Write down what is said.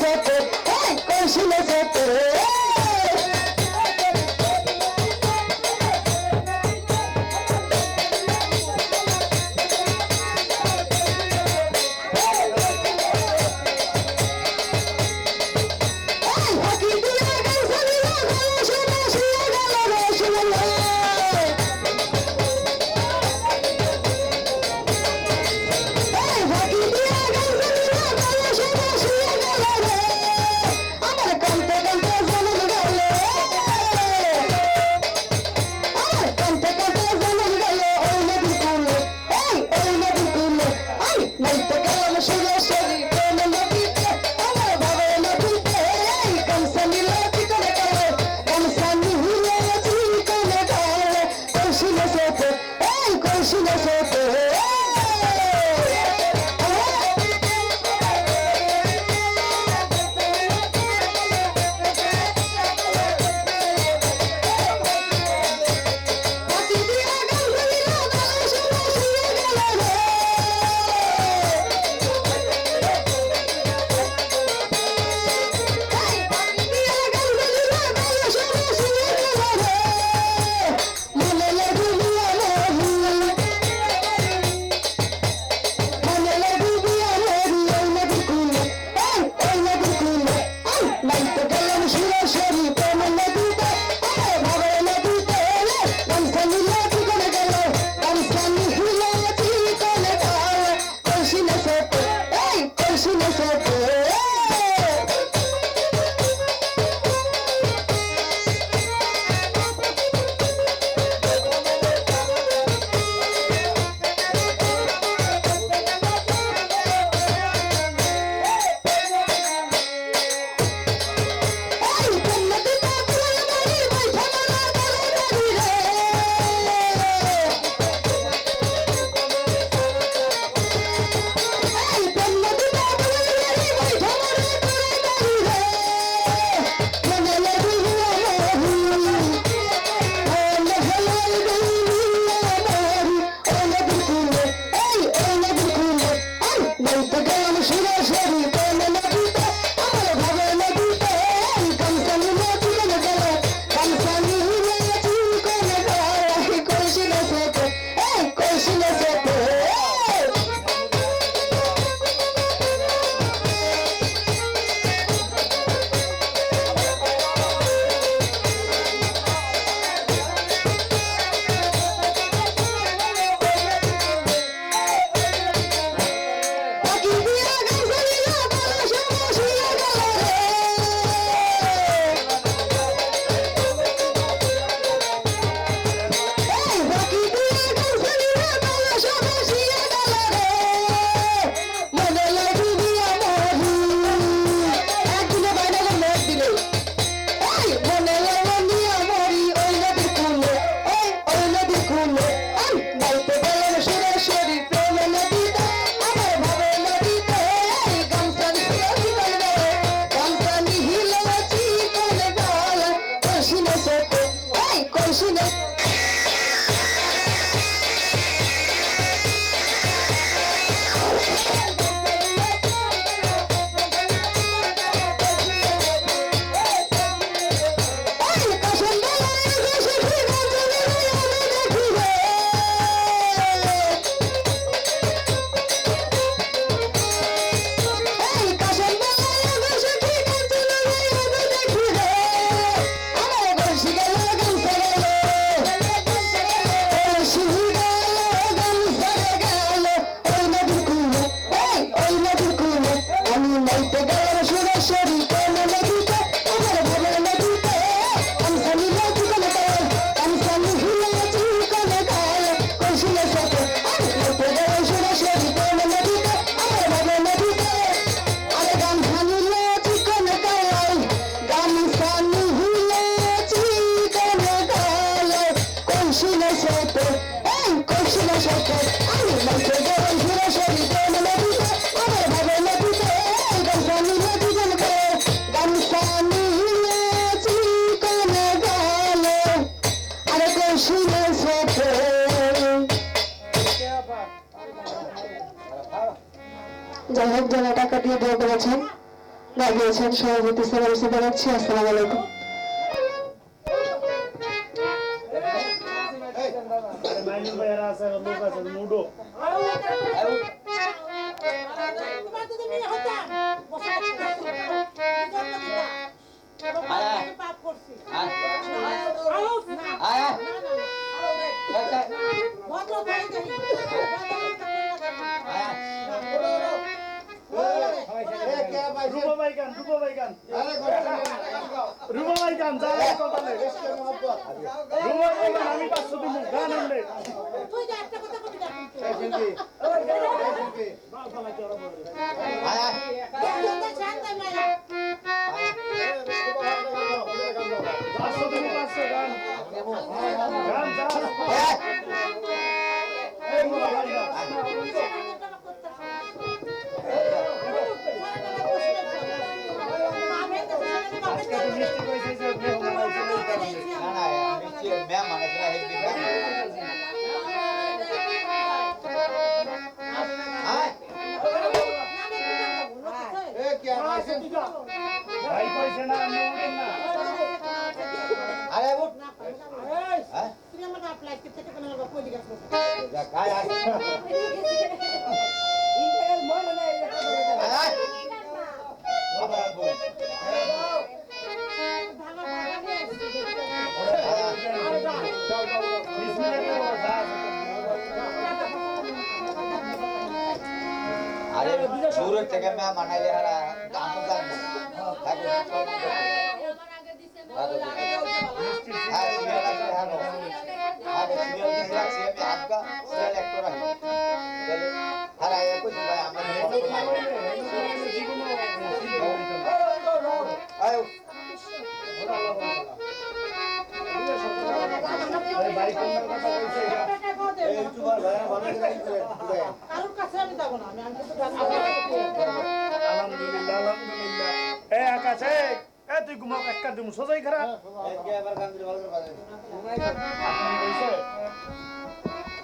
খেতে কৌশলে খেতে い今週ね যাই হোক যারা টাকা দিয়ে বই করেছেন লাগিয়েছেন সভাপতি স্যার আমি সেটা রাখছি আসসালামু আলাইকুম Thank you. রুবা ভাই গান। রুবা ভাই গান রুবা ভাই গান যা কপালে রুবা ভাই গান আমি পাঁচশো দিব গান আনলে। তুই যে একটা কথা কবি দেখ পাঁচশো গান। গান যা। ভাই কইছে না আমি উঠেন না তুমি আমার প্লাস্টিক থেকে কোনো কই দিগাছ ভাঙা বিসমিল্লাহ যা আরে দূরের থেকে ম্যাম আনাইলে হারা আমি জানি মিষ্টি হ্যাঁ সিরিয়াল আছে হ্যাঁ আরে সিরিয়াল দিছে কারোর কাছে আমি যাব না আমি আমি তো আলহামদুলিল্লাহ আলহামদুলিল্লাহ এ এ তুই ঘুমাও একটা দিমু। সোজাই খারাপ